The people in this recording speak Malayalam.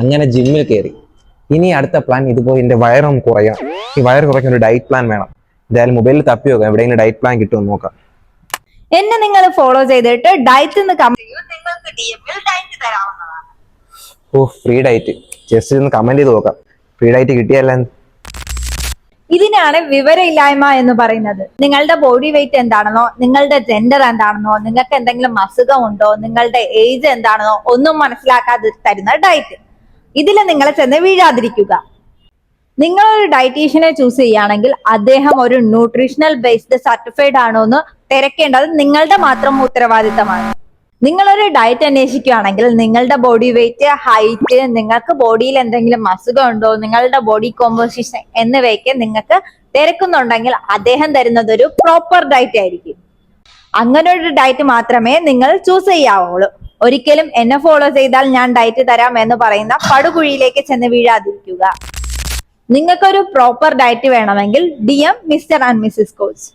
അങ്ങനെ ജിമ്മിൽ കയറി ഇനി അടുത്ത പ്ലാൻ ഇതുപോലെ എന്റെ വയറൊന്ന് കുറയാം. ഈ വയറ് കുറയ്ക്കാൻ ഒരു ഡയറ്റ് പ്ലാൻ വേണം. എന്തായാലും മൊബൈലിൽ തപ്പി നോക്കാം. എവിടെയെങ്കിലും ഡയറ്റ് പ്ലാൻ കിട്ടുമെന്ന് നോക്കാം. എന്നെ നിങ്ങൾ ഫോളോ ചെയ്തിട്ട് diet or free diet just ഒന്ന് കമന്റ് ചെയ്ത് നോക്കാം. ഫ്രീ ഡയറ്റ് കിട്ടിയല്ല ഇതിനാണ് വിവരമില്ലായ്മ എന്ന് പറയുന്നത്. നിങ്ങളുടെ ബോഡി വെയിറ്റ് എന്താണെന്നോ നിങ്ങളുടെ ജെൻഡർ എന്താണെന്നോ നിങ്ങൾക്ക് എന്തെങ്കിലും അസുഖം ഉണ്ടോ നിങ്ങളുടെ ഏജ് എന്താണെന്നോ ഒന്നും മനസ്സിലാക്കാതെ തരുന്ന ഡയറ്റ് ഇതിൽ നിങ്ങൾ ചെന്ന് വീഴാതിരിക്കുക. നിങ്ങൾ ഒരു ഡയറ്റീഷ്യനെ ചൂസ് ചെയ്യുകയാണെങ്കിൽ അദ്ദേഹം ഒരു ന്യൂട്രീഷണൽ ബേസ്ഡ് സർട്ടിഫൈഡ് ആണോ എന്ന് തിരക്കേണ്ടത് നിങ്ങളുടെ മാത്രം ഉത്തരവാദിത്തമാണ്. നിങ്ങളൊരു ഡയറ്റ് അന്വേഷിക്കുകയാണെങ്കിൽ നിങ്ങളുടെ ബോഡി വെയിറ്റ് ഹൈറ്റ് നിങ്ങൾക്ക് ബോഡിയിൽ എന്തെങ്കിലും അസുഖം ഉണ്ടോ നിങ്ങളുടെ ബോഡി കോമ്പോസിഷൻ എന്നിവയൊക്കെ നിങ്ങൾക്ക് തിരക്കുന്നുണ്ടെങ്കിൽ അദ്ദേഹം തരുന്നത് ഒരു പ്രോപ്പർ ഡയറ്റ് ആയിരിക്കും. അങ്ങനെ ഒരു ഡയറ്റ് മാത്രമേ നിങ്ങൾ ചൂസ് ചെയ്യാവുള്ളൂ. ഒരിക്കലും എന്നെ ഫോളോ ചെയ്താൽ ഞാൻ ഡയറ്റ് തരാം എന്ന് പറയുന്ന പടുകുഴിയിലേക്ക് ചെന്ന് വീഴാതിരിക്കുക. നിങ്ങൾക്കൊരു പ്രോപ്പർ ഡയറ്റ് വേണമെങ്കിൽ D M Mr and Mrs coach